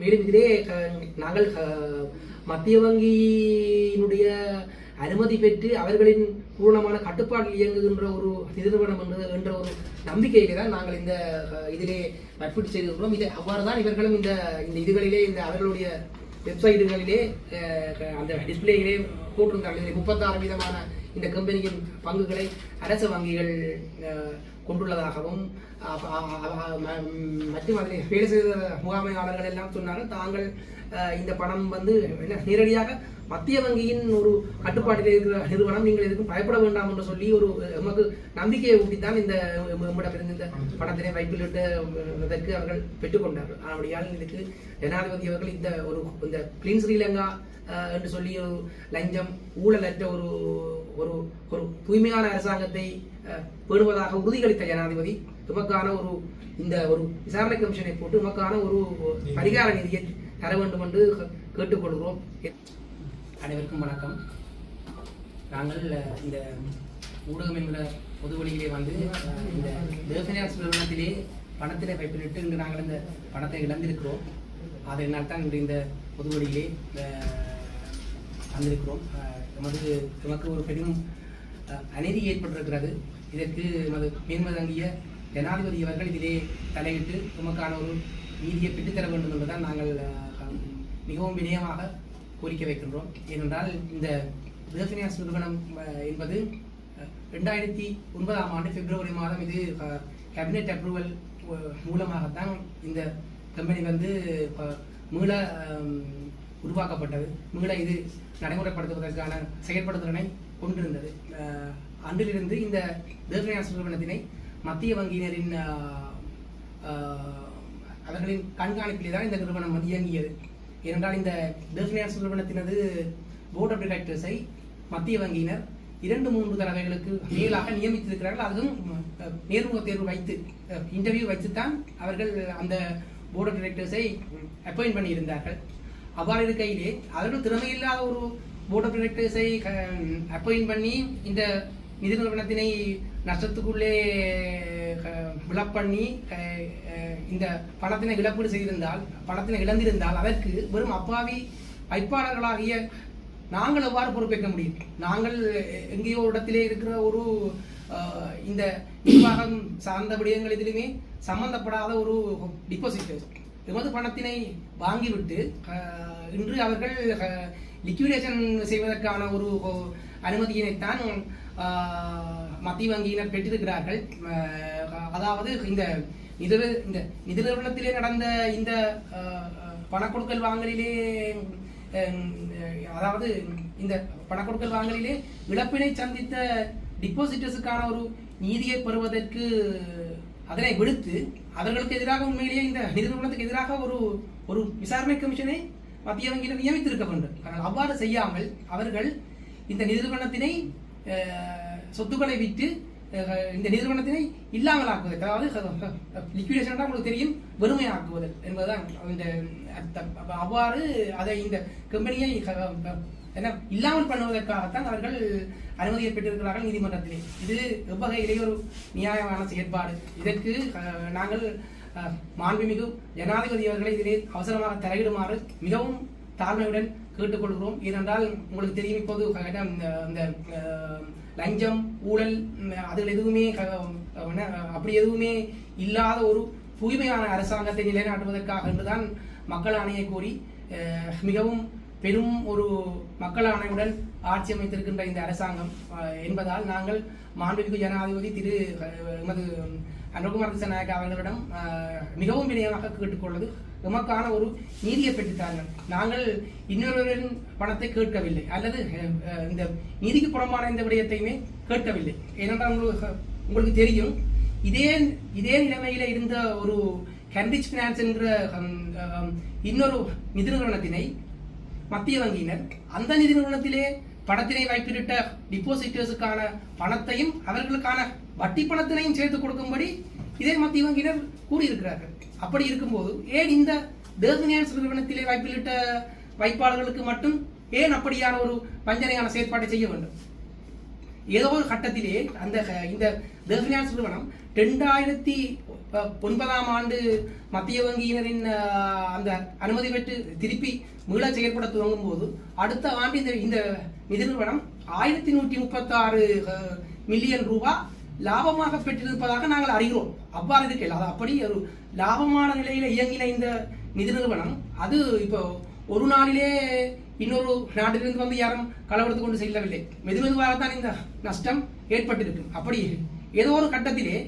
மேலும் இதே நாங்கள் மத்திய வங்கியினுடைய அனுமதி பெற்று அவர்களின் பூர்ணமான கட்டுப்பாட்டில் இயங்குகின்ற ஒரு நிறுவனம் என்ற என்ற ஒரு நம்பிக்கையிலே தான் நாங்கள் இந்த இதிலே மற்பீட்டு செய்திருக்கிறோம். இதை அவ்வாறு தான் இவர்களும் இந்த இந்த இதுகளிலே இந்த அவர்களுடைய வெப்சைட்டுகளிலே அந்த டிஸ்பிளேயிலே போட்டிருந்தார்கள். இதில் முப்பத்தாறு விதமான இந்த கம்பெனியின் பங்குகளை அரசு வங்கிகள் கொண்டுள்ளதாகவும் மற்ற அ- அ- அதில் வேலை செய்த முகாமையாளர்கள் எல்லாம் சொன்னார்கள் தாங்கள் இந்த பணம் வந்து என்ன நேரடியாக மத்திய வங்கியின் ஒரு கட்டுப்பாட்டில் இருக்கிற நிறுவனம் நீங்கள் எதுக்கும் பயப்பட வேண்டாம் என்று சொல்லி ஒரு நமக்கு நம்பிக்கையை ஊட்டித்தான் இந்த நம்மிடமிருந்து இந்த பணத்தினை வைப்பிலிட்டதற்கு அவர்கள் பெற்றுக்கொண்டார்கள் அப்படியால் இதுக்கு ஜனாதிபதி அவர்கள் இந்த ஒரு இந்த கிளீன் ஸ்ரீலங்கா என்று சொல்லி ஒரு லஞ்சம் ஊழலற்ற ஒரு ஒரு ஒரு தூய்மையான அரசாங்கத்தை பேணுவதாக உறுதியளித்த ஜனாதிபதி எமக்கான ஒரு இந்த ஒரு விசாரணை கமிஷனை போட்டு எமக்கான ஒரு பரிகார நிதியை தர வேண்டும் என்று கேட்டுக்கொள்கிறோம். அனைவருக்கும் வணக்கம். நாங்கள் இந்த ஊடகம் என்கிற பொது வழியிலே வந்து இந்த தேவசனியார் நிறுவனத்திலே பணத்திலே வைப்பிலிட்டு இன்று நாங்கள் இந்த பணத்தை இழந்திருக்கிறோம். அதனால் தான் இன்று இந்த பொது வழியிலே வந்திருக்கிறோம். அஹ், எமது எமக்கு ஒரு பெரும் அஹ், அநீதி ஏற்பட்டிருக்கிறது. இதற்கு எமது மேன்மதங்கிய ஜனாதிபதி அவர்கள் இதிலே தலையிட்டு எமக்கான ஒரு நீதியை பெற்றுத்தர வேண்டும் என்பதுதான் நாங்கள் மிகவும் வினயமாக கோரிக்கை வைக்கின்றோம். ஏனென்றால் இந்த தேசனியாஸ் நிறுவனம் என்பது ரெண்டாயிரத்தி ஒன்பதாம் ஆண்டு பிப்ரவரி மாதம் இது கேபினெட் அப்ரூவல் மூலமாகத்தான் இந்த கம்பெனி வந்து மீள உருவாக்கப்பட்டது. மீள இது நடைமுறைப்படுத்துவதற்கான செயற்படுத்தலை கொண்டிருந்தது. அன்றிலிருந்து இந்த தேசனியாஸ் நிறுவனத்தினை மத்திய வங்கியினரின் அவர்களின் கண்காணிப்பிலே தான் இந்த நிறுவனம் வந்து இயங்கியது. ஏனென்றால் இந்த டெஃபினியர்ஸ் நிறுவனத்தினது போர்ட் ஆஃப் டைரக்டர்ஸை மத்திய வங்கியினர் இரண்டு மூன்று தடவைகளுக்கு மேலாக நியமித்திருக்கிறார்கள். அதுவும் நேர்முக தேர்வு வைத்து இன்டர்வியூ வைத்துத்தான் அவர்கள் அந்த போர்ட் ஆஃப் டைரக்டர்ஸை அப்பாயிண்ட் பண்ணியிருந்தார்கள். அவ்வாறு இருக்கையிலே அவர்கள் திறமையில்லாத ஒரு போர்ட் ஆஃப் டைரக்டர்ஸை அப்பாயிண்ட் பண்ணி இந்த நிதி நிறுவனத்தினை நஷ்டத்துக்குள்ளே அஹ், பண்ணி இந்த பணத்தினை இழப்பீடு செய்திருந்தால் பணத்தினை இழந்திருந்தால் அதற்கு வெறும் அப்பாவி வைப்பாளர்களாகிய நாங்கள் எவ்வாறு பொறுப்பேற்க முடியும்? நாங்கள் எங்கேயோ இடத்திலே இருக்கிற ஒரு இந்த நிர்வாகம் சார்ந்த விடயங்கள் எதிலுமே சம்பந்தப்படாத ஒரு டிபாசிட் எமது பணத்தினை வாங்கிவிட்டு இன்று அவர்கள் லிக்விடேஷன் செய்வதற்கான ஒரு அனுமதியினைத்தான் மத்திய வங்கியினர் பெற்றிருக்கிறார்கள். அதாவது இந்த நிதிர இந்த நிதி நிறுவனத்திலே நடந்த இந்த பணக்கொடுக்கல் வாங்கலிலே அதாவது இந்த பணக்கொடுக்கல் வாங்கலிலே இழப்பினை சந்தித்த டிபாசிட்டர்ஸுக்கான ஒரு நீதியை பெறுவதற்கு அதனை விடுத்து அவர்களுக்கு எதிராக உண்மையிலேயே இந்த நிதி நிறுவனத்துக்கு எதிராக ஒரு ஒரு விசாரணை கமிஷனை மத்திய வங்கியிடம் நியமித்திருக்க வேண்டும். ஆனால் அவ்வாறு செய்யாமல் அவர்கள் இந்த நிறுவனத்தினை சொத்துக்களை விற்று இந்த நிறுவனத்தினை இல்லாமலாக்குவது அதாவது லிக்விடேஷன் உங்களுக்கு தெரியும் வெறுமையாக்குவது என்பதுதான் இந்த அர்த்தம். அவ்வாறு அதை இந்த கம்பெனியை என்ன இல்லாமல் பண்ணுவதற்காகத்தான் அவர்கள் அனுமதியை பெற்றிருக்கிறார்கள் நீதிமன்றத்திலே. இது எவ்வகையிலே ஒரு நியாயமான செயற்பாடு. இதற்கு நாங்கள் மாண்புமிகு ஜனாதிபதி அவர்களை இதிலே அவசரமாக தலையிடுமாறு மிகவும் தாழ்மையுடன் கேட்டுக்கொள்கிறோம். ஏனென்றால் உங்களுக்கு தெரியும் இப்போது என்ன, இந்த இந்த, லஞ்சம் ஊழல் அதில் எதுவுமே அப்படி எதுவுமே இல்லாத ஒரு தூய்மையான அரசாங்கத்தை நிலைநாட்டுவதற்காக என்றுதான் மக்கள் ஆணையை கோரி மிகவும் பெரும் ஒரு மக்கள் ஆணையுடன் ஆட்சி அமைத்திருக்கின்ற இந்த அரசாங்கம் என்பதால் நாங்கள் மாண்புமிகு ஜனாதிபதி திரு எமது அனுகுமார் திசநாயக் அவர்களிடம் மிகவும் வினயமாக கேட்டுக்கொள்வது உமக்கான ஒரு நீதியை பெற்றுத்தார்கள். நாங்கள் இன்னொருவரின் பணத்தை கேட்கவில்லை. அல்லது இந்த நீதிக்கு புறம்பான இந்த விடயத்தையுமே கேட்கவில்லை. ஏனென்றால் உங்களுக்கு உங்களுக்கு தெரியும் இதே இதே நிலைமையில இருந்த ஒரு கேம்பிரிட்ஜ் பினான்ஸ் என்கிற இன்னொரு நிதி நிறுவனத்தினை மத்திய வங்கியினர் அந்த நிதி நிறுவனத்திலே பணத்தினை வைப்பிலிட்ட டிபாசிட்டர்ஸுக்கான பணத்தையும் அவர்களுக்கான வட்டி பணத்தினையும் சேர்த்து கொடுக்கும்படி இதே மத்திய வங்கியினர் கூறியிருக்கிறார்கள். அப்படி இருக்கும்போது ஏன் இந்த தேவனியான்ஸ் நிறுவனத்திலே வைப்பிலிட்ட வைப்பாளர்களுக்கு மட்டும் ஏன் அப்படியான ஒரு வஞ்சனையான செயற்பாட்டை செய்ய வேண்டும்? ஏதோ ஒரு கட்டத்திலே அந்த இந்த தேவனியான்ஸ் நிறுவனம் ரெண்டாயிரத்தி ஒன்பதாம் ஆண்டு மத்திய வங்கியினரின் அந்த அனுமதி பெற்று திருப்பி மீள செயல்பட துவங்கும் போது அடுத்த ஆண்டு இந்த இந்த நிதி நிறுவனம் ஆயிரத்தி நூற்றி முப்பத்தாறு மில்லியன் ரூபாய் லாபமாக பெற்றிருப்பதாக நாங்கள் அறிகிறோம். அவ்வாறு இருக்கையில் அது அப்படி ஒரு லாபமான நிலையில இயங்கின இந்த நிதி நிறுவனம் அது இப்போ ஒரு நாளிலே இன்னொரு நாட்டிலிருந்து வந்து யாரும் களவெடுத்து கொண்டு செல்லவில்லை. மெது மெதுவாகத்தான் இந்த நஷ்டம் ஏற்பட்டிருக்கு. அப்படி ஏதோ ஒரு கட்டத்திலே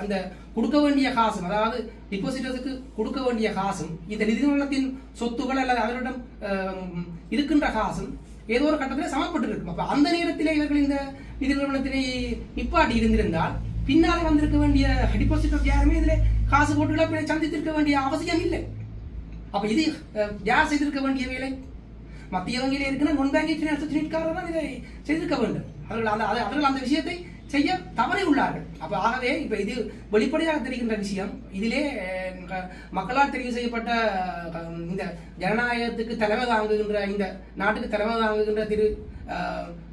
அந்த கொடுக்க வேண்டிய காசும் அதாவது டிபாசிட்டர்ஸுக்கு கொடுக்க வேண்டிய காசும் இந்த நிதி நிறுவனத்தின் அல்லது அவரிடம் இருக்கின்ற காசும் ஏதோ ஒரு கட்டத்தில் சமப்பட்டு இருக்கும் அப்ப அந்த நேரத்திலே இவர்கள் இந்த நிதி நிறுவனத்திலே நிப்பாட்டி இருந்திருந்தால் பின்னாலே வந்திருக்க வேண்டிய டிபாசிட்டர் யாருமே இதில் காசு போட்டுகளை சந்தித்திருக்க வேண்டிய அவசியம் இல்லை. அப்ப இது யார் செய்திருக்க வேண்டிய வேலை? மத்திய வங்கியில் இருக்கிற நொன் பேங்கிங் பினான்ஸ் யூனிட்காரர் தான் இதை செய்திருக்க வேண்டும். அவர்கள் அந்த அவர்கள் அந்த விஷயத்தை செய்ய தவறி உள்ளார்கள். அப்ப ஆகவே இப்ப இது வெளிப்படையாக தெரிகின்ற விஷயம். இதிலே மக்களால் தெரிவு செய்யப்பட்ட இந்த ஜனநாயகத்துக்கு தலைமை தாங்குகின்ற இந்த நாட்டுக்கு தலைமை தாங்குகின்ற திரு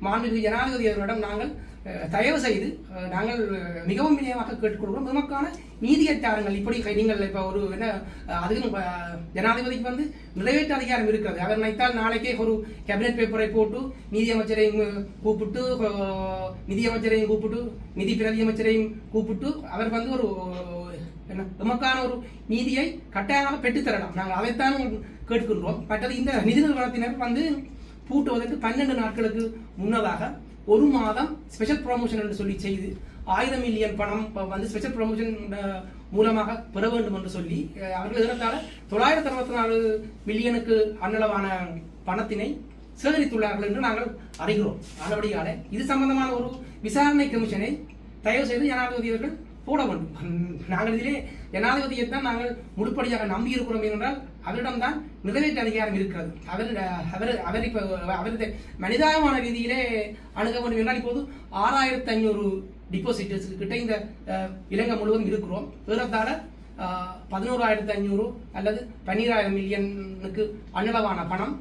மாண்புமிகு ஜனாதிபதி அவர்களிடம் நாங்கள் தயவு செய்து நாங்கள் மிகவும் விநியமாக கேட்டுக்கொள்கிறோம். நமக்கான நீதியற்றாருங்கள் இப்படி கை- நீங்கள் இப்போ ஒரு என்ன அதுவும் ஜனாதிபதிக்கு வந்து நிறைவேற்று அதிகாரம் இருக்கிறது. அவர் நினைத்தால் நாளைக்கே ஒரு கேபினெட் பேப்பரை போட்டு நீதியமைச்சரையும் கூப்பிட்டு நிதியமைச்சரையும் கூப்பிட்டு நிதி பிரதி அமைச்சரையும் கூப்பிட்டு அவர் வந்து ஒரு என்ன நமக்கான ஒரு நீதியை கட்டாயமாக பெற்றுத்தரலாம். நாங்கள் அதைத்தான் கேட்டுக்கொள்கிறோம். மற்றது இந்த நிதி நிறுவனத்தினர் வந்து பூட்டுவதற்கு பன்னெண்டு நாட்களுக்கு முன்னதாக ஒரு மாதம் ஸ்பெஷல் ப்ரொமோஷன் என்று சொல்லி செய்து ஆயிரம் மில்லியன் பணம் வந்து ஸ்பெஷல் ப்ரொமோஷன் மூலமாக பெற வேண்டும் என்று சொல்லி அவர்கள் இதற்காக தொள்ளாயிரத்தி அறுபத்தி நாலு மில்லியனுக்கு அன்னளவான பணத்தினை சேகரித்துள்ளார்கள் என்று நாங்கள் அறிகிறோம். ஆனபடியால இது சம்பந்தமான ஒரு விசாரணை கமிஷனை தயவு செய்து ஜனாதிபதி அவர்கள் போட வேண்டும். நாங்கள் இதிலே ஜனாதிபதியை தான் நாங்கள் முழுப்படியாக நம்பி இருக்கிறோம் என்றால் அவரிடம்தான் நிறைவேற்ற அதிகாரம் இருக்கிறது அவர் அவர் அவர் இப்போ அவரது மனிதாயமான ரீதியிலே அணுக வேண்டும் என்றால் இப்போது ஆறாயிரத்தி ஐநூறு டிபாசிட்டர்ஸ் கிட்ட இந்த இலங்கை முழுவதும் இருக்கிறோம். ஏறத்தாழ பதினோராயிரத்தி ஐநூறு அல்லது பன்னிராயிரம் மில்லியனுக்கு அன்னளவான பணம்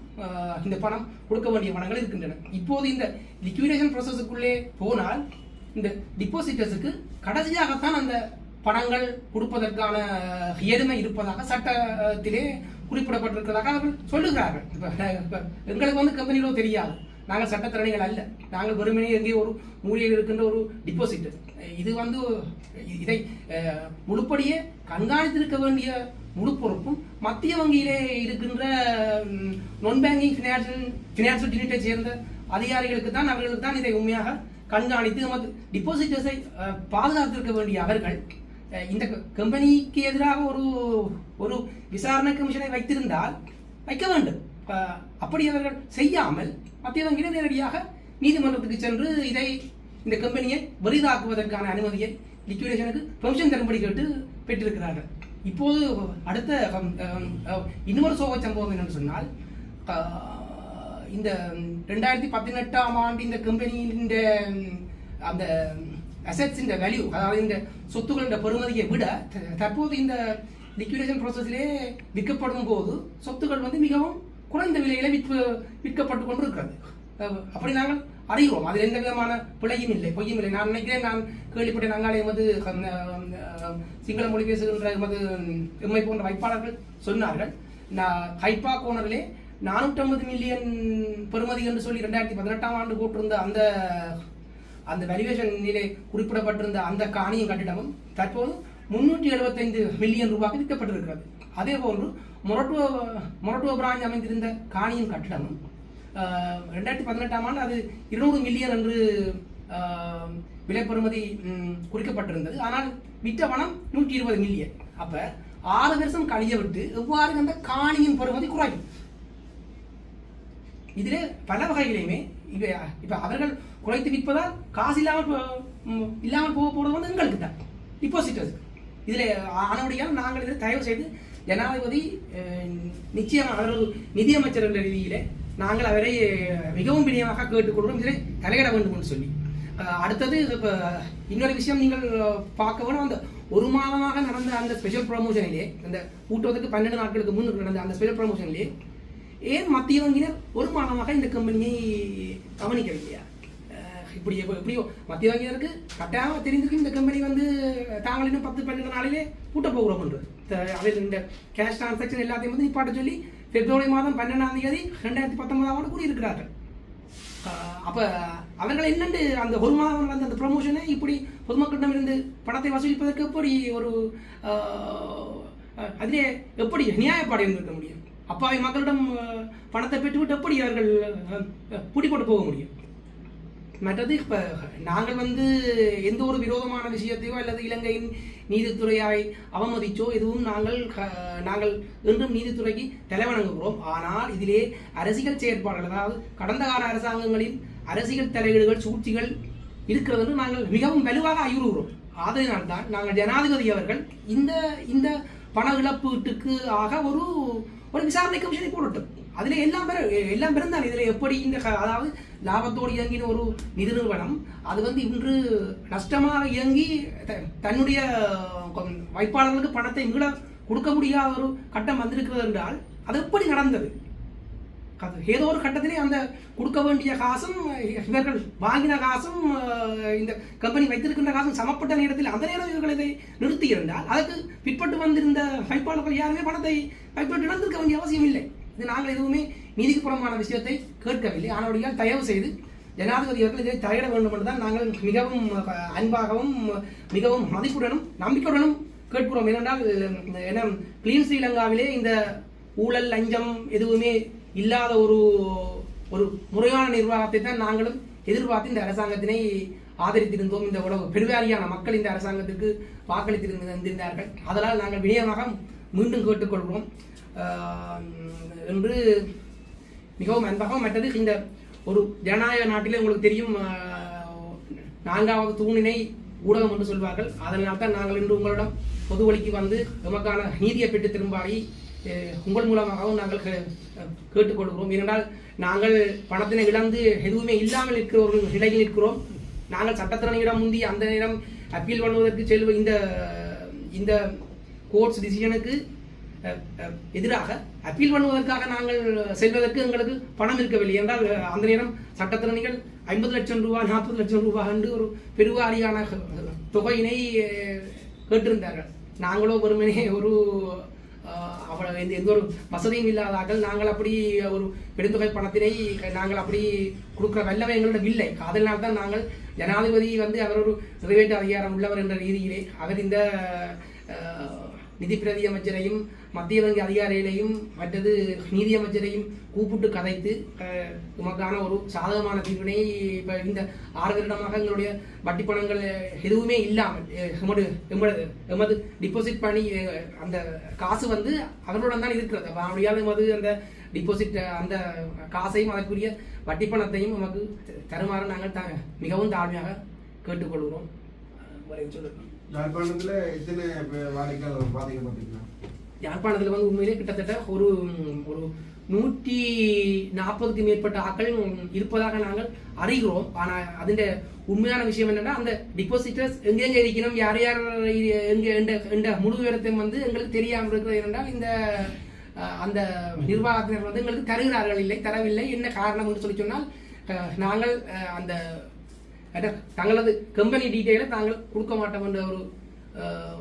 இந்த பணம் கொடுக்க வேண்டிய பணங்கள் இருக்கின்றன. இப்போது இந்த லிக்விடேஷன் ப்ரோசஸுக்குள்ளே போனால் இந்த டிபாசிட்டர்ஸுக்கு கடைசியாகத்தான் அந்த பணங்கள் கொடுப்பதற்கான இயலுமை இருப்பதாக சட்டத்திலே குறிப்பிடப்பட்டிருக்கிறதாக அவர்கள் சொல்லுகிறார்கள். இப்போ எங்களுக்கு வந்து கம்பெனிகளோ தெரியாது. நாங்கள் சட்டத்திறனைகள் அல்ல. நாங்கள் வெறுமனே எங்கே ஒரு மூலையில் இருக்கின்ற ஒரு டிபாசிட்டர் இது வந்து இதை முழுப்படியே கண்காணித்திருக்க வேண்டிய முழு பொறுப்பும் மத்திய வங்கியிலே இருக்கின்ற நான் பேங்கிங் ஃபினான்சியல் ஃபினான்சியல் யூனிட்டை சேர்ந்த அதிகாரிகளுக்கு தான் அவர்களுக்கு தான் இதை உண்மையாக கண்காணித்து நமது டிபாசிட்டர்ஸை பாதுகாத்திருக்க வேண்டிய அவர்கள் இந்த க- கம்பெனிக்கு எதிராக ஒரு ஒரு விசாரணை கமிஷனை வைத்திருந்தால் வைக்க வேண்டும். அப்படி அவர்கள் செய்யாமல் மத்திய வங்கியினர் நேரடியாக நீதிமன்றத்துக்கு சென்று இதை இந்த கம்பெனியை பெரிதாக்குவதற்கான அனுமதியை லிக்விடேஷனுக்கு பெர்மிஷன் தரும்படி கேட்டு பெற்றிருக்கிறார்கள். இப்போது அடுத்த இன்னொரு சோக சம்பவம் என்னன்னு சொன்னால் இந்த ரெண்டாயிரத்தி பதினெட்டாம் ஆண்டு இந்த கம்பெனியின் அந்த அசெட்ஸின் வேல்யூ அதாவது இந்த சொத்துக்களோட பெறுமதியை விட தற்போது இந்த லிக்விடேஷன் ப்ராசஸிலே விற்கப்படும் போது சொத்துக்கள் வந்து மிகவும் குறைந்த விலையில விற்று விற்கப்பட்டு கொண்டு இருக்கிறது அப்படி நாங்கள் அறிவோம் அதில் எந்த விதமான பிழையும் இல்லை பொய்யும் இல்லை. நான் நினைக்கிறேன் நான் கேள்விப்பட்ட நாங்களே எமது சிங்கள மொழி பேசுகின்ற எமது எம்மை போன்ற வைப்பாளர்கள் சொன்னார்கள். நான் ஹைப்பா கோனரிலே நானூற்றம்பது மில்லியன் பெறுமதி என்று சொல்லி ரெண்டாயிரத்தி பதினெட்டாம் ஆண்டு போட்டிருந்த அந்த அந்த வேல்யூவேஷனிலே குறிப்பிடப்பட்டிருந்த அந்த காணியும் கட்டிடமும் தற்போது முன்னூற்றி எழுபத்தைந்து மில்லியன் ரூபாய்க்கு விற்கப்பட்டிருக்கிறது. அதே போன்று மொரட்டுவ மொரட்டுவ பிராஞ்ச் அமைந்திருந்த காணியும் கட்டிடமும் ரெண்டாயிரத்தி பதினெட்டாம் ஆண்டு அது இருநூறு மில்லியன் என்று விலை பெறுமதி குறிக்கப்பட்டிருந்தது. ஆனால் விற்ற பணம் நூற்றி இருபது மில்லியன் அப்போ ஆறு வருஷம் கழிய விட்டு எவ்வாறு அந்த காணியின் பெறுமதி குறையும்? இதில் பல வகைகளையுமே இப்ப அவர்கள் குறைத்து விற்பதால் காசு இல்லாமல் போ- இல்லாமல் போக போறது வந்து எங்களுக்கு தான் டிபாசிட்டர்ஸ் இதில் ஆனபடியால் நாங்கள் இதை தயவு செய்து ஜனாதிபதி நிச்சயம் அவர் ஒரு நிதியமைச்சர் என்ற ரீதியிலே நாங்கள் அவரை மிகவும் பிரியமாக கேட்டுக்கொள்கிறோம். இதில் தலையிட வேண்டும் என்று சொல்லி. அடுத்தது இப்போ இன்னொரு விஷயம் நீங்கள் பார்க்க வேணும். அந்த ஒரு மாதமாக நடந்த அந்த ஸ்பெஷல் ப்ரொமோஷனிலே அந்த கூட்டத்துக்கு பன்னெண்டு நாட்களுக்கு முன் நடந்த அந்த ஸ்பெஷல் ப்ரொமோஷனிலே ஏன் மத்திய வங்கியினர் ஒரு மாதமாக இந்த கம்பெனியை கவனிக்கவில்லையா? இப்படி எப்படியோ மத்திய வங்கியருக்கு கட்டாயமாக தெரிஞ்சிருக்கு இந்த கம்பெனி வந்து தாங்கள் இன்னும் பத்து பன்னெண்டு நாளிலே பூட்ட போகிறோம் அதில் இந்த கேஷ் டிரான்சாக்ஷன் எல்லாத்தையும் வந்து நிப்பாட்ட சொல்லி பிப்ரவரி மாதம் பன்னெண்டாம் தேதி ரெண்டாயிரத்தி பத்தொன்பதாம் ஆண்டு கூறியிருக்கிறார்கள் அப்போ அவர்கள் என்னென்று அந்த ஒரு மாதம் நடந்த அந்த ப்ரொமோஷனை இப்படி பொதுமக்களிடம் இருந்து பணத்தை வசூலிப்பதற்கு எப்படி ஒரு அதிலே எப்படி நியாயப்பாடு இருந்திருக்க முடியும்? அப்பாவி மக்களிடம் பணத்தை பெற்றுவிட்டு எப்படி அவர்கள் பூட்டி போட்டு போக முடியும்? மற்றது இப்போ நாங்கள் வந்து எந்த ஒரு விரோதமான விஷயத்தையோ அல்லது இலங்கையின் நீதித்துறையை அவமதிச்சோ எதுவும் நாங்கள் க- நாங்கள் என்றும் நீதித்துறைக்கு தலைவணங்குகிறோம். ஆனால் இதிலே அரசியல் செயற்பாடுகள் அதாவது கடந்த கால அரசாங்கங்களின் அரசியல் தலையீடுகள் சூழ்ச்சிகள் இருக்கிறது என்று நாங்கள் மிகவும் வலுவாக அயுறுகிறோம் ஆதலினால்தான் நாங்கள் ஜனாதிபதி அவர்கள் இந்த இந்த பண இழப்பீட்டுக்கு ஆக ஒரு ஒரு விசாரணை கமிஷனை போடட்டும். அதுல எல்லாம் பெற எல்லாம் பிறந்தான் இதுல எப்படி இந்த அதாவது லாபத்தோடு இயங்கின ஒரு நிதி நிறுவனம் அது வந்து இன்று நஷ்டமாக இயங்கி த- தன்னுடைய வைப்பாளர்களுக்கு பணத்தை மீள கொடுக்க முடியாத ஒரு கட்டம் வந்திருக்கிறது என்றால் அது எப்படி நடந்தது? ஏதோ ஒரு கட்டத்திலே அந்த கொடுக்க வேண்டிய காசும் இவர்கள் வாங்கின காசும் இந்த கம்பெனி வைத்திருக்கின்ற காசும் சமப்பட்ட நேரத்தில் அந்த நேரம் இவர்கள் இதை நிறுத்தி இருந்தால் அதற்கு பிற்பட்டு வந்திருந்த வைப்பாளர்கள் யாருமே பணத்தை பைப்பட்டு இழந்திருக்க வேண்டிய அவசியம் இல்லை. இது நாங்கள் எதுவுமே நீதிக்கு புறமான விஷயத்தை கேட்கவில்லை. ஆனபடியால் தயவு செய்து ஜனாதிபதி அவர்கள் இதை தலையிட வேண்டும் என்றுதான் நாங்கள் மிகவும் அன்பாகவும் மிகவும் மதிப்புடனும் நம்பிக்கையுடனும் கேட்கிறோம். ஏனென்றால் ஏன்னா கிளீன் ஸ்ரீலங்காவிலே இந்த ஊழல் லஞ்சம் எதுவுமே இல்லாத ஒரு ஒரு முறையான நிர்வாகத்தை தான் நாங்களும் எதிர்பார்த்து இந்த அரசாங்கத்தினை ஆதரித்திருந்தோம். இந்த உலக பெருவாரியான மக்கள் இந்த அரசாங்கத்திற்கு வந்திருந்தார்கள் அதனால் நாங்கள் வினயமாக மீண்டும் கேட்டுக்கொள்வோம் என்று மிகவும் அன்பாக மற்றது இந்த ஒரு ஜனநாயக நாட்டிலே உங்களுக்கு தெரியும் நான்காவது தூணினை ஊடகம் என்று சொல்வார்கள். அதனால் தான் நாங்கள் இன்று உங்களிடம் பொது வழிக்கு வந்து எமக்கான நீதியை பெற்று திரும்பாடி உங்கள் மூலமாகவும் நாங்கள் கே- கேட்டுக்கொள்கிறோம். ஏனென்றால் நாங்கள் பணத்தினை இழந்து எதுவுமே இல்லாமல் இருக்கிற ஒரு நிலையில் இருக்கிறோம். நாங்கள் சட்டத்திறனிடம் முந்தி அந்த நேரம் அப்பீல் பண்ணுவதற்கு செல்வ இந்த இந்த கோர்ட்ஸ் டிசிஷனுக்கு எதிராக அப்பீல் பண்ணுவதற்காக நாங்கள் செல்வதற்கு எங்களுக்கு பணம் இருக்கவில்லை. என்றால் அந்த நேரம் சட்டத்திறனிகள் ஐம்பது லட்சம் ரூபாய் நாற்பது லட்சம் ரூபாய் என்று ஒரு பெருவாரியான தொகையினை கேட்டிருந்தார்கள். நாங்களோ வெறுமனே ஒரு அஹ், அவ்வளவு எந்த எந்த ஒரு வசதியும் இல்லாதார்கள் நாங்கள் அப்படி ஒரு பெருந்தொகை பணத்தினை நாங்கள் அப்படி கொடுக்குற வல்லவை எங்களிடம் இல்லை. அதனால் தான் நாங்கள் ஜனாதிபதி வந்து அவர் ஒரு நிறைவேற்று அதிகாரம் உள்ளவர் என்ற ரீதியிலே அவர் இந்த நிதி பிரதி அமைச்சரையும் மத்திய வங்கி அதிகாரிகளையும் மற்றது நீதி அமைச்சரையும் கூப்பிட்டு கதைத்து உமக்கான ஒரு சாதகமான தீர்வினை இப்போ இந்த ஆறு வருடமாக எங்களுடைய வட்டி பணங்கள் எதுவுமே இல்லாமல் எமது எமது எமது டிபாசிட் பண்ணி அந்த காசு வந்து அவர்களுடன் தான் இருக்கிறது. அப்போ அப்படியாவது எமது அந்த டிபாசிட் அந்த காசையும் அதற்குரிய வட்டி பணத்தையும் நமக்கு தருமாறு நாங்கள் த மிகவும் தாழ்மையாக கேட்டுக்கொள்கிறோம். வரை சொல்லுங்கள். யாழ்ப்பாணத்தில் எத்தனை வாடிக்கையாளர் யாழ்ப்பாணத்தில் வந்து உண்மையிலே கிட்டத்தட்ட ஒரு ஒரு நூற்றி நாற்பதுக்கு மேற்பட்ட ஆக்கள் இருப்பதாக நாங்கள் அறிகிறோம். ஆனால் அதிண்ட உண்மையான விஷயம் என்னன்னா அந்த டிபாசிட்டர்ஸ் எங்கெங்க இருக்கணும் யார் யார் எங்க எந்த எந்த முழு விவரத்தையும் வந்து எங்களுக்கு தெரியாமல் இருக்கிறது என்றால் இந்த அந்த நிர்வாகத்தினர் வந்து எங்களுக்கு தருகிறார்கள் இல்லை தரவில்லை. என்ன காரணம் என்று சொல்லி சொன்னால் நாங்கள் அந்த தங்களது கம்பெனி டீட்டெயிலை தாங்கள் கொடுக்க மாட்டோம் என்ற ஒரு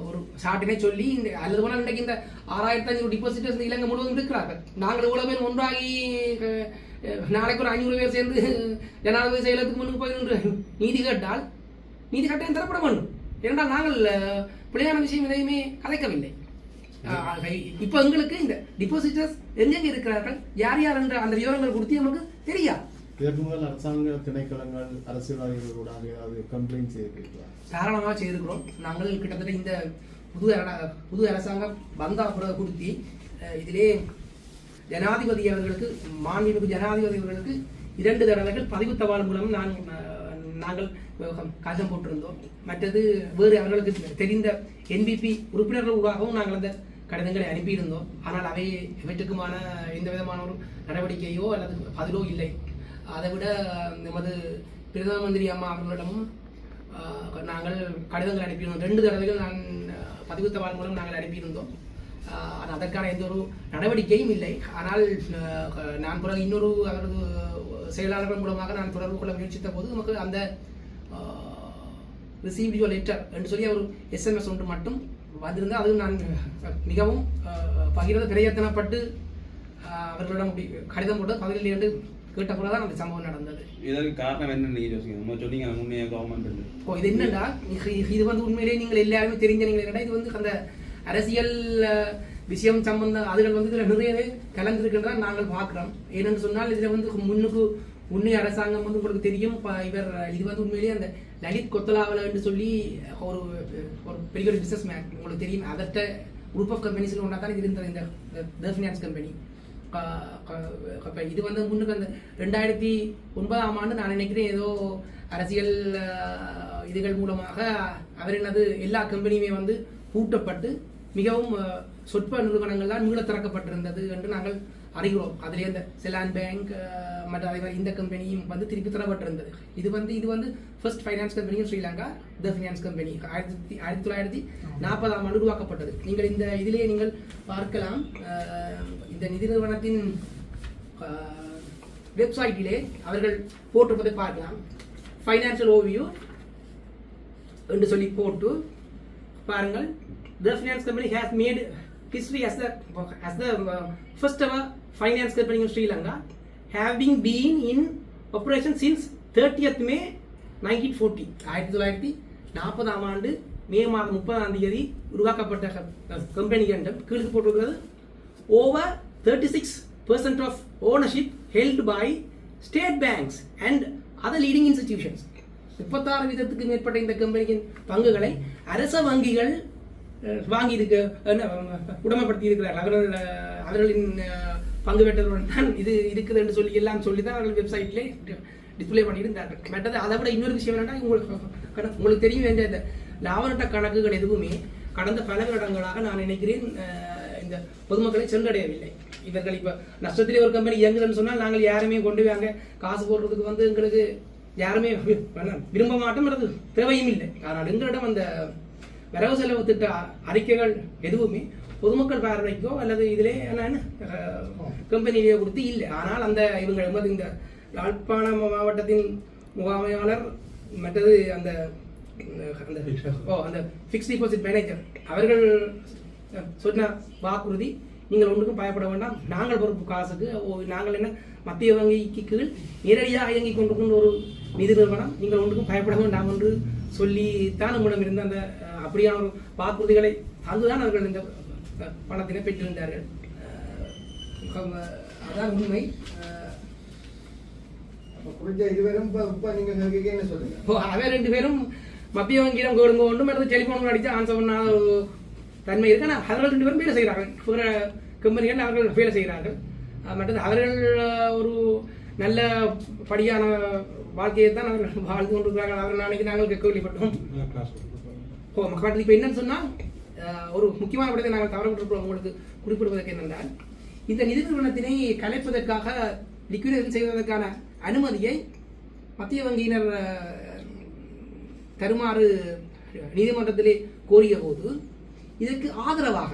ஒரு சாட்டினே சொல்லி இந்த அல்லது போனால் இன்றைக்கு இந்த ஆறாயிரத்தி ஐநூறு டிபாசிட்டர்ஸ் இந்த இலங்கை முழுவதும் இருக்கிறார்கள். நாங்கள் இவ்வளோ பேர் ஒன்றாகி நாளைக்கு ஒரு ஐநூறு பேர் சேர்ந்து ஜனாதிபதி செயலத்துக்கு முன்னுக்கு போய் நீதி கேட்டால் நீதி கட்டாயம் தரப்பட வேண்டும்? ஏனென்றால் நாங்கள் பிள்ளையான விஷயம் எதையுமே கலைக்கவில்லை இப்போ எங்களுக்கு இந்த டிபாசிட்டர்ஸ் எங்கெங்க இருக்கிறார்கள்? யார் யார் என்ற அந்த விவரங்கள் கொடுத்து நமக்கு தெரியாது. இதற்கு முதல் அரசாங்க திணைக்களங்கள் அரசியல்வாதிகளோட ஏதாவது கம்ப்ளைண்ட் செய்திருக்கிறீர்களா தாராளமாக செய்திருக்கிறோம். நாங்கள் கிட்டத்தட்ட இந்த புது அர- புது அரசாங்கம் வந்த பிறகு கொடுத்தி இதிலே ஜனாதிபதி அவர்களுக்கு மாண்புமிகு ஜனாதிபதி அவர்களுக்கு இரண்டு தடவைகள் பதிவு தபால் மூலம் நான் நாங்கள் கடிதம் போட்டிருந்தோம். மற்றது வேறு அவர்களுக்கு தெரிந்த என்பிபி உறுப்பினர்கள் ஊடாகவும் நாங்கள் அந்த கடிதங்களை அனுப்பியிருந்தோம். ஆனால் அவை இவற்றுக்குமான எந்த விதமான ஒரு நடவடிக்கையோ அல்லது பதிலோ இல்லை. அதை விட நமது பிரதம மந்திரி அம்மா அவர்களிடமும் நாங்கள் கடிதங்கள் அனுப்பியிருந்தோம். ரெண்டு தடவைகள் நான் பதிவு தபால் மூலம் நாங்கள் அனுப்பியிருந்தோம். ஆனால் அதற்கான எந்த ஒரு நடவடிக்கையும் இல்லை. ஆனால் நான் பிறகு இன்னொரு அவரது செயலாளர்கள் மூலமாக நான் தொடர்பு கொள்ள முயற்சித்த போது நமக்கு அந்த ரிசீவ் யுவர் லெட்டர் என்று சொல்லி அவர் எஸ்எம்எஸ் ஒன்று மட்டும் வந்திருந்தால் அதுவும் நான் மிகவும் பகிர்ந்து பிரயத்தனப்பட்டு அவர்களிடம் கடிதம் போட்டு பதிலில் கேட்ட போல தான் அந்த சம்பவம் நடந்தது. இதற்கு காரணம் என்ன நீங்க யோசிக்கணும்? சொன்னீங்க முன்னே கவர்மெண்ட் ஓ இது என்னடா? இது வந்து உண்மையிலேயே நீங்கள் எல்லாருமே தெரிஞ்ச நீங்கள் என்னடா? இது வந்து அந்த அரசியல் விஷயம் சம்பந்த அதுகள் வந்து இதில் நிறையவே கலந்திருக்கிறதா நாங்கள் பார்க்குறோம். ஏனென்று சொன்னால் இதில் வந்து முன்னுக்கு முன்னே அரசாங்கம் வந்து உங்களுக்கு தெரியும். இவர் இது வந்து உண்மையிலேயே அந்த லலித் கொத்தலாவல என்று சொல்லி ஒரு ஒரு பெரிய ஒரு பிசினஸ் மேன் உங்களுக்கு தெரியும். அதற்ற குரூப் ஆஃப் கம்பெனிஸில் ஒன்றா தான் இருந்தது இந்த ஃபினான்ஸ் கம்பெனி இது வந்து முன்னுக்கு அந்த ரெண்டாயிரத்தி ஒன்பதாம் ஆண்டு நான் நினைக்கிறேன் ஏதோ அரசியல் இதுகள் மூலமாக அவர் என்னது எல்லா கம்பெனியுமே வந்து பூட்டப்பட்டு மிகவும் சொற்ப நிறுவனங்கள் தான் மீள திறக்கப்பட்டிருந்தது என்று நாங்கள் அறிகிறோம். அதிலே இந்த செலான் பேங்க் மற்ற அதே இந்த கம்பெனியும் வந்து திருப்பி தரப்பட்டிருந்தது. இது வந்து இது வந்து ஃபர்ஸ்ட் ஃபைனான்ஸ் கம்பெனியும் ஸ்ரீலங்கா த ஃபைனான்ஸ் கம்பெனி ஆயிரத்தி ஆயிரத்தி தொள்ளாயிரத்தி நாற்பதாம் ஆண்டு உருவாக்கப்பட்டது. நீங்கள் இந்த இதிலே நீங்கள் பார்க்கலாம் இந்த நிதி நிறுவனத்தின் வெப்சைட்டிலே அவர்கள் போட்டிருப்பதை பார்க்கலாம். ஃபைனான்சியல் ஓவியூ என்று சொல்லி போட்டு பாருங்கள். The finance company has made history as the as the uh, first ever company company in Sri Lanka having been in operation since 30th May 1940 ஆயிரத்தி தொள்ளாயிரத்தி நாற்பதாம் ஆண்டு மே மாதம் முப்பதாம் தேதி உருவாக்கப்பட்ட கம்பெனி என்றும் கீழ்த்து போட்டிருக்கிறது. Over thirty six percent of ownership by by state banks and other institutions. முப்பத்தாறு வீதத்துக்கு மேற்பட்ட இந்த கம்பெனியின் பங்குகளை அரச வங்கிகள் அஹ், வாங்கி இருக்க உடமைப்படுத்தி இருக்கிறார்கள் அவர்கள் அவர்களின் பங்கு வெட்டதுடன் தான் இது இருக்குது என்று சொல்லி எல்லாம் சொல்லி தான் அவர்கள் வெப்சைட்லேயே டிஸ்பிளே பண்ணியிருந்தார்கள். மற்றது அதை விட இன்னொரு விஷயம் என்னன்னா உங்களுக்கு உங்களுக்கு தெரியும் வேண்டிய இந்த லாபநட்ட கணக்குகள் எதுவுமே கடந்த பல வருடங்களாக நான் நினைக்கிறேன் இந்த பொதுமக்களை சென்றடையவில்லை. இவர்கள் இப்போ நஷ்டத்திலே ஒரு கம்பெனி இயங்குதுன்னு சொன்னால் நாங்கள் யாருமே கொண்டு வாங்க காசு போடுறதுக்கு வந்து எங்களுக்கு யாருமே விரும்ப மாட்டோம் அல்லது தேவையும் இல்லை. ஆனால் எங்களிடம் அந்த வரவு செலவு திட்ட அறிக்கைகள் எதுவுமே பொதுமக்கள் பார்வைக்கோ அல்லது இதிலே என்ன கம்பெனியிலேயோ கொடுத்து இல்லை. ஆனால் அந்த இவங்க எமது இந்த யாழ்ப்பாண மாவட்டத்தின் முகாமையாளர் மற்றது அந்த அந்த ஓ அந்த ஃபிக்ஸ் டிபாசிட் மேனேஜர் அவர்கள் சொன்ன வாக்குறுதி நீங்கள் ஒன்றுக்கும் பயப்பட வேண்டாம். நாங்கள் பொறுப்பு காசுக்கு நாங்கள் என்ன மத்திய வங்கிக்கு கீழ் நேரடியாக இயங்கிக் கொண்டு கொண்டு ஒரு நிதி நிறுவனம். நீங்கள் ஒன்றுக்கும் பயப்பட வேண்டாம் என்று சொல்லி தான் உங்களிடம் இருந்த அந்த அப்படியான ஒரு வாக்குறுதிகளை தந்துதான் அவர்கள் இந்த பணத்தினை பெற்றிருந்தார்கள். அதான் உண்மை. அவன் ரெண்டு பேரும் மத்திய வங்கியிடம் கேளுங்க. ஒன்றும் அடுத்து டெலிஃபோன் அடித்து ஆன்சர் பண்ணாத தன்மை இருக்கு ஆனால் அவர்கள் ரெண்டு பேரும் வேலை செய்கிறார்கள். பிற கம்பெனிகள் அவர்கள் வேலை செய்கிறார்கள். மற்றது அவர்கள் ஒரு நல்ல படியான வாழ்க்கையை தான் அவர்கள் வாழ்ந்து கொண்டிருக்கிறார்கள். அவர்கள் நாளைக்கு நாங்கள் கேள்விப்பட்டோம் ஓ மக்கள் இப்போ என்னன்னு சொன்னால் ஒரு முக்கியமான விடத்தை நாங்கள் தவற விட்டுருக்கிறோம். உங்களுக்கு குறிப்பிடுவதற்கு என்னென்றால் இந்த நிதி நிறுவனத்தினை கலைப்பதற்காக லிக்விடேஷன் செய்வதற்கான அனுமதியை மத்திய வங்கியினர் தருமாறு நீதிமன்றத்திலே கோரிய போது இதற்கு ஆதரவாக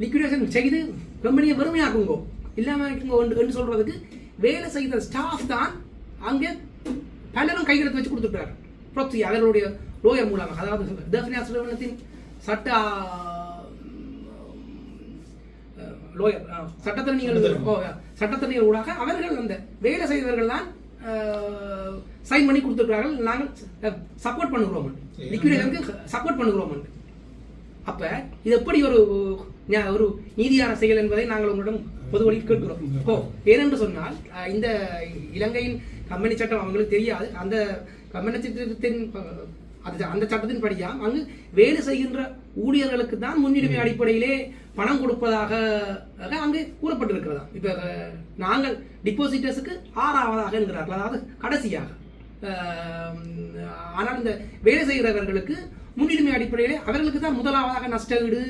லிக்விடேஷன் செய்து கம்பெனியை வறுமையாக்குங்கோ. இல்லாம இருக்குங்கோ என்று- என்று சொல்றதுக்கு வேலை செய்த ஸ்டாஃப் தான் அங்கே பலரும் கையெழுத்து வச்சு கொடுத்துட்டார். ப்ராக்சி அவர்களுடைய லோயர் மூலமாக. அதாவது தஃபினாஸ் நிறுவனத்தின் சட்ட லோயர் சட்டத்தரணிகள் ஓ, சட்டத்தரணிகள் ஊடாக அவர்கள் அந்த வேலை செய்தவர்கள் தான் சைன் பண்ணி கொடுத்துருக்கிறார்கள் நாங்கள் சப்போர்ட் பண்ணுகிறோம். லிக்விடேஷனுக்கு சப்போர்ட் பண்ணுகிறோம். அப்ப இது எப்படி ஒரு ஒரு நீதியான செயல் என்பதை நாங்கள் உங்களிடம் பொது வழியில் கேட்கிறோம். ஓ ஏனென்று சொன்னால் இந்த இலங்கையின் கம்பெனி சட்டம் அவங்களுக்கு தெரியாது. அந்த கம்பெனி சட்டத்தின் அது அந்த சட்டத்தின் படியா அங்கு வேலை செய்கின்ற ஊழியர்களுக்கு தான் முன்னுரிமை அடிப்படையிலே பணம் கொடுப்பதாக அங்கு கூறப்பட்டிருக்கிறதா? இப்ப நாங்கள் டிபாசிட்டர்ஸுக்கு ஆறாவதாக என்கிறார்கள். அதாவது கடைசியாக. ஆனால் இந்த வேலை செய்கிறவர்களுக்கு முன்னுரிமை அடிப்படையிலே அவர்களுக்கு தான் முதலாவதாக நஷ்ட ஈடு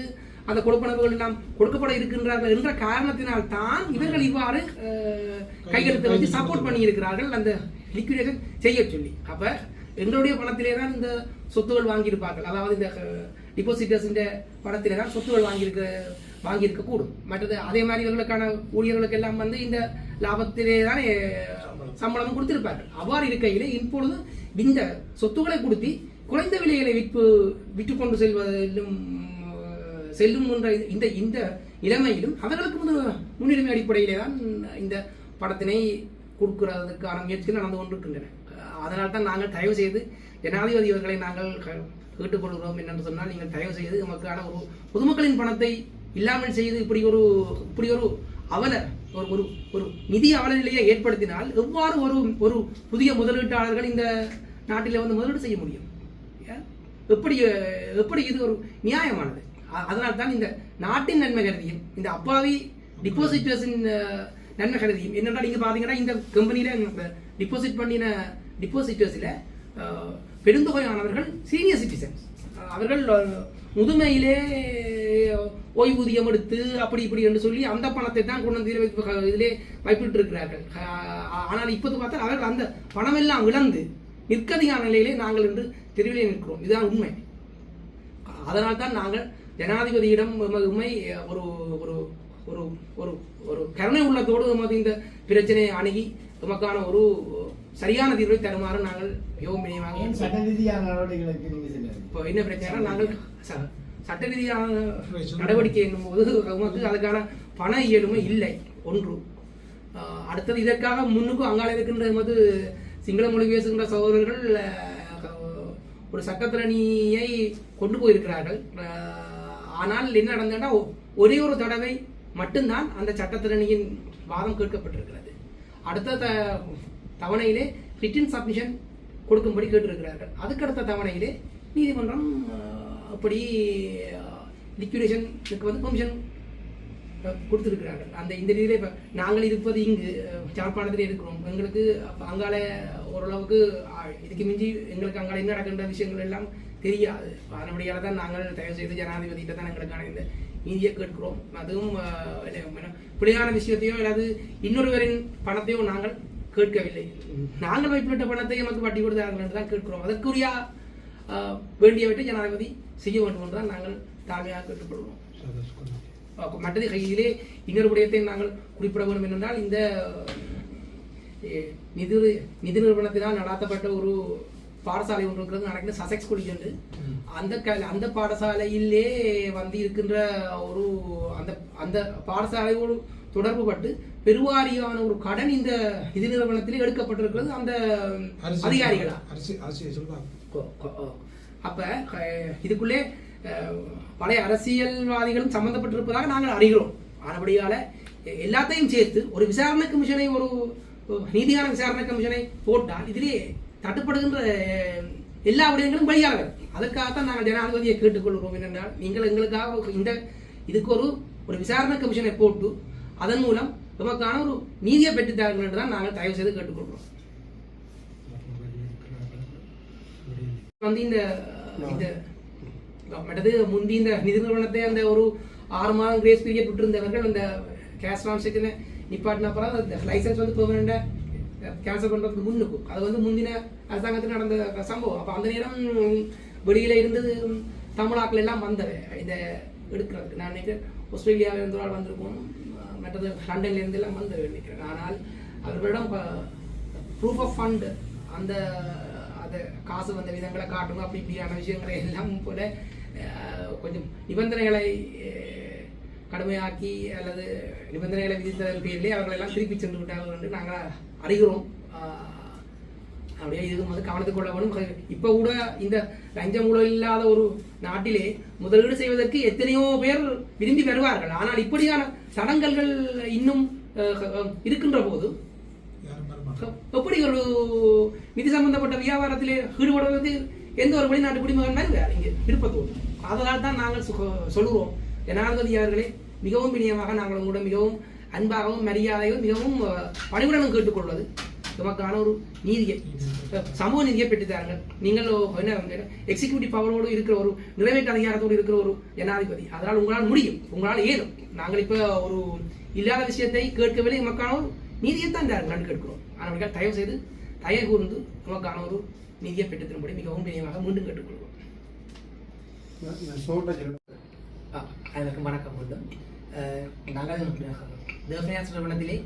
அந்த கொடுப்பனவுகள் எல்லாம் கொடுக்கப்பட இருக்கின்றார்கள் என்ற காரணத்தினால் தான் இவர்கள் இவ்வாறு கையெழுத்தை வச்சு சப்போர்ட் பண்ணி இருக்கிறார்கள் அந்த லிக்விடேஷன் செய்ய சொல்லி. அப்ப எங்களுடைய பணத்திலே தான் இந்த சொத்துகள் வாங்கியிருப்பார்கள். அதாவது இந்த டிபாசிட்டர்ஸ் பணத்திலே தான் சொத்துகள் வாங்கியிருக்க வாங்கியிருக்கக்கூடும். மற்றது அதே மாதிரி இவர்களுக்கான ஊழியர்களுக்கு எல்லாம் வந்து இந்த லாபத்திலே தானே சம்பளமும் கொடுத்திருப்பார்கள். அவ்வாறு இருக்கையிலே இப்பொழுது இந்த சொத்துக்களை கொடுத்து குறைந்த விலைகளை விற்பு விற்று கொண்டு செல்வதிலும் செல்லும் என்ற இந்த இந்த இளமையிலும் அவர்களுக்கு முன்னு- முன்னுரிமை அடிப்படையிலே தான் இந்த படத்தினை கொடுக்கிறதுக்கான முயற்சிகள் நடந்து கொண்டிருக்கின்றன. அதனால் தான் நாங்கள் தயவு செய்து ஜனாதிபதி அவர்களை நாங்கள் கேட்டுக்கொள்கிறோம் என்னென்று சொன்னால் நீங்கள் தயவு செய்து நமக்கான ஒரு பொதுமக்களின் பணத்தை இல்லாமல் செய்து இப்படி ஒரு இப்படி ஒரு அவல ஒரு ஒரு ஒரு நிதி அவல நிலையை ஏற்படுத்தினால் எவ்வாறு ஒரு ஒரு புதிய முதலீட்டாளர்கள் இந்த நாட்டில் வந்து முதலீடு செய்ய முடியும்? எப்படி எப்படி இது ஒரு நியாயமானது? அதனால் தான் இந்த நாட்டின் நன்மை கருதியும் இந்த அப்பாவி டிபாசிட்டர்ஸின் நன்மை கருதியும். என்னென்னா நீங்கள் பார்த்தீங்கன்னா இந்த கம்பெனியில் டிபாசிட் பண்ணின டிபாசிட்டர்ஸில் பெருந்தொகையானவர்கள் சீனியர் சிட்டிசன்ஸ் அவர்கள் முதுமையிலே ஓய்வூதியம் எடுத்து அப்படி இப்படி என்று சொல்லி அந்த பணத்தை தான் கொண்டு வந்து இதிலே வைப்பிட்டு இருக்கிறார்கள் ஆனால் இப்போது பார்த்தால் அவர்கள் அந்த பணமெல்லாம் இழந்து நிற்கதியான நிலையிலே நாங்கள் என்று தெருவிலே நிற்கிறோம். இதுதான் உண்மை. அதனால் தான் நாங்கள் ஜனாதிபதியிடம் உண்மை ஒரு ஒரு ஒரு ஒரு ஒரு கருணை உள்ளத்தோடு எமது இந்த பிரச்சனையை அணுகி எமக்கான ஒரு சரியான தீர்வை தருமாறு நாங்கள் மிகவும் வினயமாக சட்ட ரீதியான நடவடிக்கைகளுக்கு இப்போ என்ன பிரச்சனை நாங்கள் சட்ட ரீதியான நடவடிக்கை என்னும்போது நமக்கு அதுக்கான பண இயலுமை இல்லை ஒன்று. அடுத்தது இதற்காக முன்னுக்கும் அங்கால இருக்கின்ற எமது சிங்கள மொழி பேசுகின்ற சகோதரர்கள் ஒரு சட்டத்திறணியை கொண்டு போயிருக்கிறார்கள். ஆனால் என்ன நடந்ததுன்னா ஒரே ஒரு தடவை மட்டும்தான் அந்த சட்டத்திறணியின் வாதம் கேட்கப்பட்டிருக்கிறது. அடுத்த த- தவணையிலே ரிட்டன் சப்மிஷன் கொடுக்கும்படி கேட்டிருக்கிறார்கள். அதுக்கடுத்த தவணையிலே நீதிமன்றம் அப்படி லிக்விடேஷனுக்கு வந்து பெர்மிஷன் கொடுத்துருக்கிறார்கள் அந்த இந்த நிலையில் இப்போ நாங்கள் இருப்பது இங்கு அஹ், யாழ்ப்பாணத்தில் இருக்கிறோம். எங்களுக்கு அங்கால ஓரளவுக்கு இதுக்கு மிஞ்சி எங்களுக்கு அங்கால என்ன நடக்கின்ற விஷயங்கள் எல்லாம் தெரியாது. அதனுடையால தான் நாங்கள் தயவு செய்து ஜனாதிபதியிட்ட தான் எங்களுக்கான இந்த நீதியை கேட்கிறோம். அதுவும் அஹ், விஷயத்தையோ அல்லது இன்னொருவரின் பணத்தையோ நாங்கள் கேட்கவில்லை. நாங்கள் வைப்பிட்ட பணத்தை நமக்கு வட்டி கொடுத்தார்கள் என்று தான் கேட்கிறோம். அதற்குரிய வேண்டியவற்றை ஜனாதிபதி செய்ய வேண்டும் என்று தான் நாங்கள் தாழ்மையாக கேட்டுக்கொள்வோம் மற்றது கையிலே இன்னொரு விடயத்தை நாங்கள் குறிப்பிட வேண்டும் என்னென்றால் இந்த நிதி நிதி நிறுவனத்தினால் நடாத்தப்பட்ட ஒரு பாடசாலை ஒன்று இருக்கிறது நடக்கிற சசெக்ஸ் குடி என்று. அந்த க அந்த பாடசாலையிலே வந்து இருக்கின்ற ஒரு அந்த அந்த பாடசாலையோடு தொடர்பு பட்டு பெருவாரியான ஒரு கடன் இந்த நிதி நிறுவனத்திலே எடுக்கப்பட்டிருக்கிறது அந்த அதிகாரிகளா. அப்ப இதுக்குள்ளே பழைய அரசியல்வாதிகளும் சம்பந்தப்பட்டிருப்பதாக நாங்கள் அறிகிறோம். ஆனபடியால் எல்லாத்தையும் சேர்த்து ஒரு விசாரணை கமிஷனை ஒரு நீதியான விசாரணை கமிஷனை போட்டால் இதிலே தட்டுப்படுகின்ற எல்லா விடயங்களும் வெளியாக அதற்காகத்தான் நாங்கள் ஜனாதிபதியை கேட்டுக்கொள்கிறோம் என்னென்றால் நீங்கள் எங்களுக்காக ஒரு இந்த இதுக்கு ஒரு ஒரு விசாரணை கமிஷனை போட்டு அதன் மூலம் நமக்கான ஒரு நீதியை பெற்றுத்தார்கள் என்று தான் நாங்கள் தயவு செய்து கேட்டுக்கொள்கிறோம். வந்து இந்த இந்த மற்றது முந்தி இந்த நிதி நிறுவனத்தை அந்த ஒரு ஆறு மாதம் கிரேஸ் பீரியட் விட்டுருந்தவர்கள் அந்த கேஷ் டிரான்சாக்ஷனை நிப்பாட்டின அப்புறம் அந்த லைசன்ஸ் வந்து பெர்மனண்டா கேன்சல் பண்றதுக்கு முன்னுக்கும். அது வந்து முந்தின அரசாங்கத்தில் நடந்த சம்பவம். அப்போ அந்த நேரம் வெளியில இருந்து தமிழாக்கள் எல்லாம் வந்தது. இதை எடுக்கிறதுக்கு. நான் நினைக்கிறேன் ஆஸ்திரேலியாவில் இருந்து ஒரு ஆள் வந்திருக்கோம். மற்றது லண்டன்ல இருந்து எல்லாம் வந்தவை நினைக்கிறேன். ஆனால் அவர்களிடம் ப்ரூஃப் ஆஃப் ஃபண்ட் அந்த அது காசு வந்த விதங்களை காட்டும் அப்படி இப்படியான விஷயங்களை எல்லாம் போல கொஞ்சம் நிபந்தனைகளை கடுமையாக்கி அல்லது நிபந்தனைகளை விதித்ததன் பேரிலே அவர்களெல்லாம் திருப்பி சென்று விட்டார்கள் என்று நாங்கள் அறிகிறோம். அப்படியே இதுவும் வந்து கவனத்துக் கொள்ள வேணும் இப்போ கூட இந்த லஞ்சம் ஊழல் இல்லாத ஒரு நாட்டிலே முதலீடு செய்வதற்கு எத்தனையோ பேர் விரும்பி வருவார்கள். ஆனால் இப்படியான தடங்கல்கள் இன்னும் இருக்கின்ற போது எப்படி ஒரு நிதி சம்பந்தப்பட்ட வியாபாரத்தில் ஈடுபடுவது? எந்த ஒரு வெளிநாட்டு குடிமகன் இங்கே விருப்பத்தோடு. அதனால் தான் நாங்கள் சுக- சொல்லுவோம் ஜனாதிபதியார்களே மிகவும் இனியமாக நாங்கள் உங்களோட மிகவும் அன்பாகவும் மரியாதையும் மிகவும் பணிவுடனும் கேட்டுக்கொள்வது நமக்கான ஒரு நீதியை சமூக நீதியை பெற்றுத்தார்கள் நீங்கள் என்ன எக்ஸிக்யூட்டிவ் பவரோடு இருக்கிற ஒரு நிறைவேற்று அதிகாரத்தோடு இருக்கிற ஒரு ஜனாதிபதி. அதனால் உங்களால் முடியும் உங்களால் ஏதும் நாங்கள் இப்போ ஒரு இல்லாத விஷயத்தை கேட்கவில்லை. நமக்கான ஒரு நீதியைத்தான் நாங்கள் கேட்கிறோம் ஆனால் தயவு செய்து தயவு கூர்ந்து நமக்கான ஒரு நீதியை பெற்றுத் தரும்படி மிகவும் பிரியமாக மீண்டும் கேட்டுக்கொள்வோம். நான் சொல்றேன் ஆ, அதற்கு வணக்கம் மீண்டும். அஹ், நாங்கள் தேவநாஸ் நிறுவனத்திலே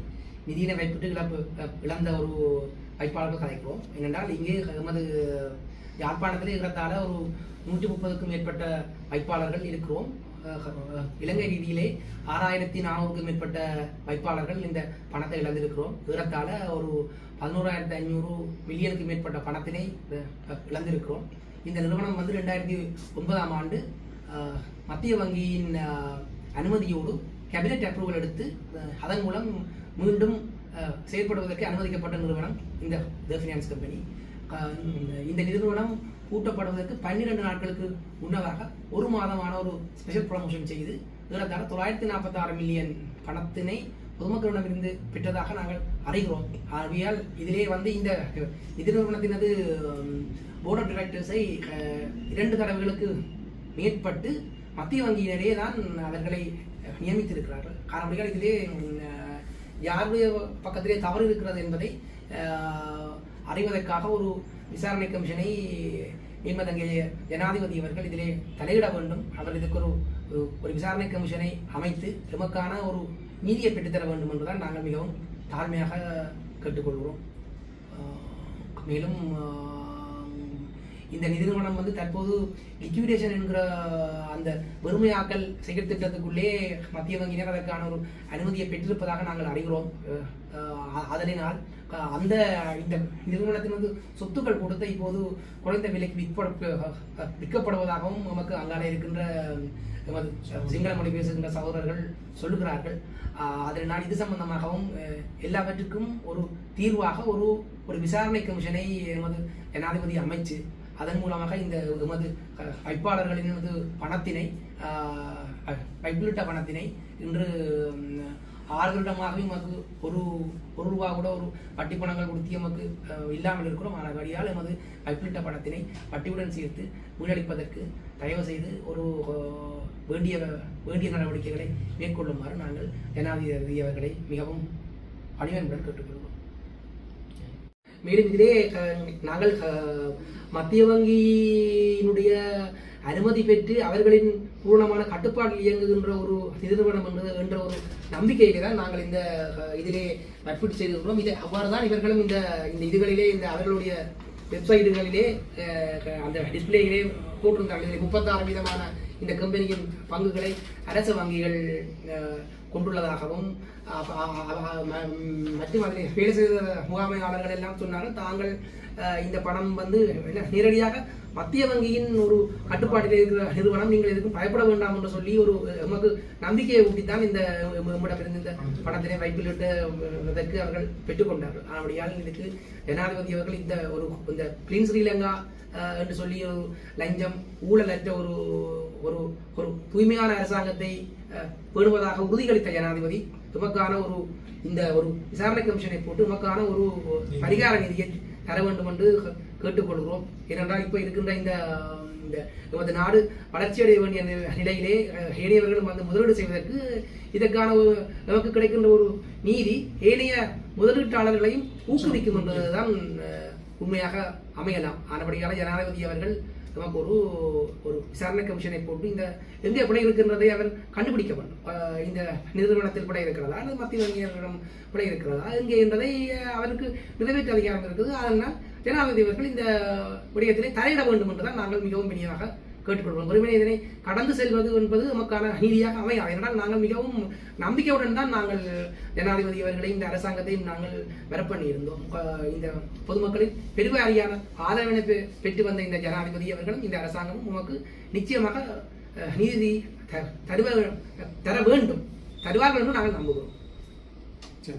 நிதியினை வைப்பிட்டு இழப்பு இழந்த ஒரு வைப்பாளர்கள் கதைக்கிறோம் ஏனென்றால் இங்கே எமது யாழ்ப்பாணத்திலே ஏறத்தாழ ஒரு நூற்றி முப்பதுக்கும் மேற்பட்ட வைப்பாளர்கள் இருக்கிறோம். இலங்கை ரீதியிலே ஆறாயிரத்தி நானூறுக்கும் மேற்பட்ட வைப்பாளர்கள் இந்த பணத்தை இழந்திருக்கிறோம். ஏறத்தாழ ஒரு பதினோராயிரத்தி ஐநூறு மில்லியனுக்கு மேற்பட்ட பணத்தினை இழந்திருக்கிறோம். இந்த நிறுவனம் வந்து ரெண்டாயிரத்தி ஒன்பதாம் ஆண்டு மத்திய வங்கியின் அனுமதியோடு கேபினெட் அப்ரூவல் எடுத்து அதன் மூலம் மீண்டும் செயல்படுவதற்கு அனுமதிக்கப்பட்ட நிறுவனம் இந்த த ஃபினான்ஸ் கம்பெனி இந்த நிறுவனம் கூட்டப்படுவதற்கு பன்னிரண்டு நாட்களுக்கு முன்னதாக ஒரு மாதமான ஒரு ஸ்பெஷல் ப்ரொமோஷன் செய்து ஏறத்தாழ தொள்ளாயிரத்தி நாற்பத்தாறு மில்லியன் பணத்தினை பொதுமக்களிடமிருந்து பெற்றதாக நாங்கள் அறிகிறோம். ஆகையால் இதிலே வந்து இந்த இது நிறுவனத்தினது போர்ட் ஆஃப் டிரெக்டர்ஸை இரண்டு தடவைகளுக்கு மேற்பட்டு மத்திய வங்கியினரே தான் அவர்களை நியமித்திருக்கிறார்கள். காரணம் இதிலே யாருடைய பக்கத்திலே தவறு இருக்கிறது என்பதை அறிவதற்காக ஒரு விசாரணை கமிஷனை மேன்மதங்கிய ஜனாதிபதி அவர்கள் இதிலே தலையிட வேண்டும். அவர் இதுக்கு ஒரு ஒரு- விசாரணை கமிஷனை அமைத்து எமக்கான ஒரு நீதியை பெற்றுத்தர வேண்டும் என்றுதான் நாங்கள் மிகவும் தாழ்மையாக கேட்டுக்கொள்கிறோம். மேலும் இந்த நிதி நிறுவனம் வந்து தற்போது லிக்விடேஷன் என்கிற அந்த வறுமையாக்கல் செயல் திட்டத்துக்குள்ளே மத்திய வங்கியினர் அதற்கான ஒரு அனுமதியை பெற்றிருப்பதாக நாங்கள் அறிகிறோம். அதனால் அந்த இந்த நிறுவனத்தின் வந்து சொத்துக்கள் கொடுத்த இப்போது குறைந்த விலைக்கு விற்பட விற்கப்படுவதாகவும் நமக்கு அங்காலே இருக்கின்ற எமது சிங்கள மொழி பேசுகின்ற சகோதரர்கள் சொல்லுகிறார்கள். அதில் அதனால் இது சம்பந்தமாகவும் எல்லாவற்றுக்கும் ஒரு தீர்வாக ஒரு ஒரு விசாரணை கமிஷனை எமது ஜனாதிபதி அமைச்சு அதன் மூலமாக இந்த எமது வைப்பாளர்களின் பணத்தினை வைப்பிலிட்ட பணத்தினை இன்று ஆறு வருடமாகவே ஒரு ஒரு ரூபா கூட ஒரு வட்டி பணங்கள் கொடுத்து நமக்கு இல்லாமல் இருக்கிறோம். ஆனால் வழியால் எமது கைப்பிட்ட பணத்தினை வட்டியுடன் சேர்த்து வீடளிப்பதற்கு தயவு செய்து ஒரு வேண்டிய வேண்டிய நடவடிக்கைகளை மேற்கொள்ளுமாறு நாங்கள் ஜனாதிபதி அவர்களை மிகவும் பணிவன்புடன் கேட்டுக்கொள்வோம் மேலும் இதிலே நாங்கள் மத்திய வங்கியினுடைய அனுமதி பெற்று அவர்களின் பூர்ணமான கட்டுப்பாட்டில் இயங்குகின்ற ஒரு நிறுவனம் என்று என்ற ஒரு நம்பிக்கையிலே தான் நாங்கள் இந்த இதிலே மற்பீடு செய்திருக்கிறோம் இதை அவ்வாறு தான் இவர்களும் இந்த இந்த இதுகளிலே இந்த அவர்களுடைய வெப்சைட்டுகளிலே அந்த டிஸ்பிளேயிலே போட்டிருந்தார்கள் இதில் முப்பத்தாறு விதமான இந்த கம்பெனியின் பங்குகளை அரசு வங்கிகள் கொண்டுள்ளதாகவும் மற்றும் அதில் வேலை செய்த முகாமையாளர்கள் எல்லாம் சொன்னார்கள் தாங்கள் இந்த பணம் வந்து என்ன, நேரடியாக மத்திய வங்கியின் ஒரு கட்டுப்பாட்டில் இருக்கிற நிறுவனம் நீங்கள் எதுக்கும் பயப்பட வேண்டாம் என்று சொல்லி ஒரு நமக்கு நம்பிக்கையை ஊட்டித்தான் இந்த நம்மிடமிருந்து இந்த வைப்பிலிட்டு வைப்பிலிட்டதற்கு அவர்கள் பெற்றுக்கொண்டார்கள். அப்படியால் இதுக்கு ஜனாதிபதி அவர்கள் இந்த ஒரு இந்த கிளீன் ஸ்ரீலங்கா என்று சொல்லி ஒரு லஞ்சம் ஊழலற்ற ஒரு ஒரு ஒரு தூய்மையான அரசாங்கத்தை பேணுவதாக உறுதியளித்த ஜனாதிபதி உமக்கான ஒரு இந்த ஒரு விசாரணை கமிஷனை போட்டு உமக்கான ஒரு பரிகார நிதியை தர வேண்டும் என்று கேட்டுக்கொள்கிறோம். ஏனென்றால் இப்போ இருக்கின்ற இந்த இந்த நமது நாடு வளர்ச்சி அடைய வேண்டிய நிலையிலே ஏனையவர்களும் வந்து முதலீடு செய்வதற்கு இதற்கான ஒரு நமக்கு கிடைக்கின்ற ஒரு நீதி ஏனைய முதலீட்டாளர்களையும் ஊக்குவிக்கும் என்பதுதான் உண்மையாக அமையலாம். ஆனபடியால் ஜனாதிபதி அவர்கள் நமக்கு ஒரு ஒரு விசாரணை கமிஷனை போட்டு இந்த எங்கே பிழை இருக்கின்றதை அவர் கண்டுபிடிக்க வேண்டும். இந்த நிறுவனத்தில் பிழை இருக்கிறதா அல்லது மத்திய வங்கியர்களிடம் பிழை இருக்கிறதா எங்கே என்பதை அவருக்கு நிறைவேற்ற அதிகாரம் இருக்குது. அதனால் ஜனாதிபதி அவர்கள் இந்த விடயத்திலே தலையிட வேண்டும் என்றுதான் நாங்கள் மிகவும் வினியாக கேட்டுக்கொள்வோம் ஒருவனை இதனை கடந்து செல்வது என்பது நமக்கான நீதியாக அமையாது. என்றால் நாங்கள் மிகவும் நம்பிக்கையுடன் தான் நாங்கள் ஜனாதிபதி அவர்களை இந்த அரசாங்கத்தையும் நாங்கள் வரப்பண்ணி இருந்தோம் இந்த பொதுமக்களின் பெருவாரியான ஆதரவினை பெ- பெற்று வந்த இந்த ஜனாதிபதி அவர்களும் இந்த அரசாங்கமும் உமக்கு நிச்சயமாக நீதி த- தருவ தர வேண்டும். தருவார்கள் என்று நாங்கள் நம்புகிறோம். சரி.